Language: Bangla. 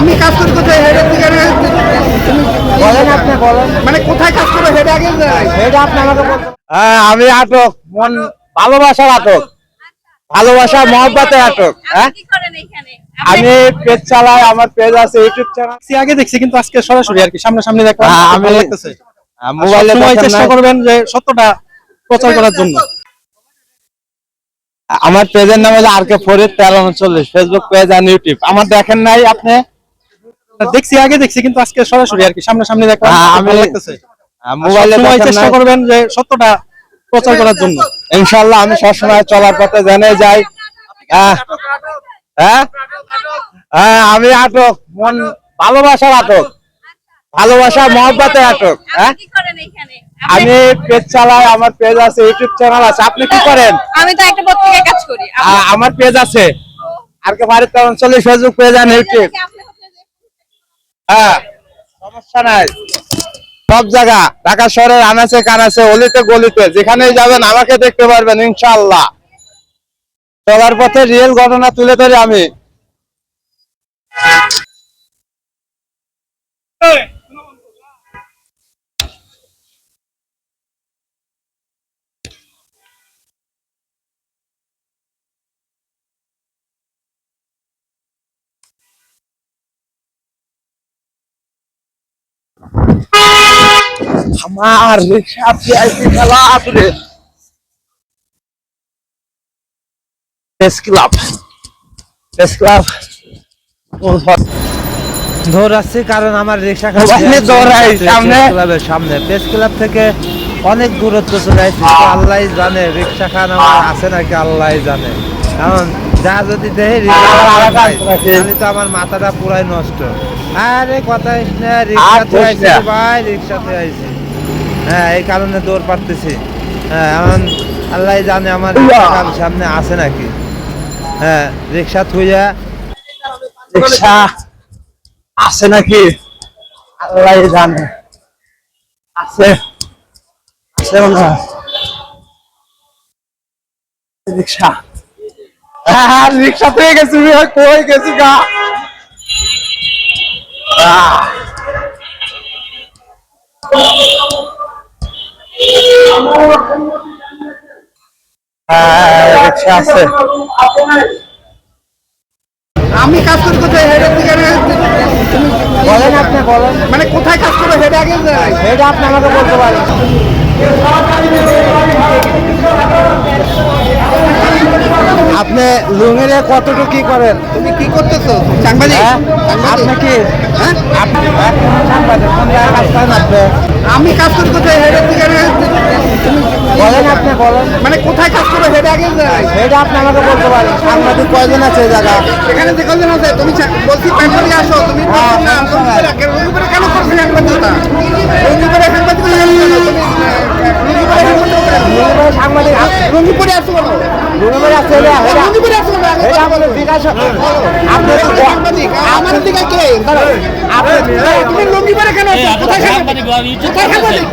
আমি কাজ করি কোথায়? হেডের দিকে বলেন আপনি বলেন। মানে কোথায় কাজ করবে হেডে আগে এটা আপনি আমাকে হ্যাঁ আমি আটক। মন ভালোবাসার আটক। ভালোবাসা মহব্বতে আটক হ্যাঁ আপনি কি করেন এখানে। আমি পেজ চালাই আমার পেজ আছে ইউটিউব চ্যানেল সে আগে দেখছি কিন্তু আজকে সরাসরি আর কি সামনাসামনি দেখলাম। হ্যাঁ, খুব আমি- লাগতেছে। মোবাইলে দেখেন চেষ্টা করবেন যে সত্যটা প্রচার করার জন্য। আমার পেজের নাম হলো আর কে ফরিদ তেরো উনচল্লিশ। ফেসবুক পেজ আর ইউটিউব আমার দেখেন নাই আপনি? দেখছি আগে দেখছি কিন্তু আজকে সরাসরি আর কি সামনাসামনি দেখলাম হ্যাঁ, আমি- লাগতেছে। মোবাইলে দেখেন চেষ্টা করবেন যে সত্যটা প্রচার করার জন্য। ইনশাল্লাহ আমি সবসময় চলার পথে জেনে যাই। হ্যাঁ? হ্যাঁ আমি আটক মন ভালোবাসার আটক। ভালোবাসা মহব্বতে আটক হ্যাঁ? আপনি কি করেন এখানে? আমি পেজ চালাই আমার পেজ আছে ইউটিউব চ্যানেল আছে আপনি কি করেন? আমি তো একটা পত্রিকায় কাজ করি। আমার পেজ আছে। আর কে বাড়িতে উনচল্লিশ ফেসবুক পেজ আর ইউটিউব হ্যাঁ। সমস্যা নাই। সব জায়গা, ঢাকা শহরের আনাচে কানাচে অলিতে, গলিতে। যেখানেই যাবেন, আমাকে দেখতে পারবেন ইনশাল্লাহ চলার পথে রিয়েল ঘটনা তুলে ধরি আমি। আমার রিক্সা ভিআইপি খেলা প্রেস ক্লাব প্রেস ক্লাব দৌড়াচ্ছি কারণ আমার রিক্সা দৌড়াই, সামনে। ক্লাবের সামনে। প্রেস ক্লাব থেকে অনেক দূরত্ব চলে আসছি আল্লাহ জানে রিক্সা খান আমার আছে নাকি আল্লাহ জানে। কারণ যা যদি দেহে। তাহলে তো আমার মাথাটা পুরাই নষ্ট। আরে কথা না রিক্সা। ভাই রিক্সা হ্যাঁ এই কারণে দৌড় পারতেছি। হ্যাঁ এখন আল্লাহ জানে আমার সামনে আছে নাকি। হ্যাঁ রিক্সা থুইয়া রিক্সা আছে নাকি? আল্লাহ জানে। আছে। আছে মনে রিক্সা। হ্যাঁ রিক্সা পেয়ে গেছি কই গেছি গা। রিক্সা আছে আমি কাজ করি কোথায় দিকে বলেন আপনি বলেন। মানে কোথায় কাজ করবে হেডে আগে এটা আপনি আমাকে বলতে পারেন। আপনি লুঙ্গিরে কতটুকু কি করেন? তুমি কি করতেছো? সাংবাদিক? হ্যাঁ? আপনি কি হ্যাঁ? আপনি সাংবাদিক, কোন জায়গায় কাজ করেন আপনি? আমি কাজ করি কোথায় হেডের দিকে বলেন আপনি বলেন মানে কোথায় কাজ করবে হেডে আগে এটা আপনি আমাকে বলতে পারেন সাংবাদিক কয়জন আছে জায়গা এখানে যে কজন আছে? তুমি বলছি আসো তুমি হ্যাঁ, কেন করছ সাংবাদিকতা সাংবাদিকতা কেন করছ? তুমি সাংবাদিকতা কেন? করছ? সাংবাদিক রুগী আসো কেন? রুমের আছে এটা এটা- রুগী পরে আসো এটা আমাদের বিকাশ আপনি আপনি সাংবাদিক আমার দিকে কে? আপনি তুমি কেন কোথায় সাংবাদিক কোথায় সাংবাদিক?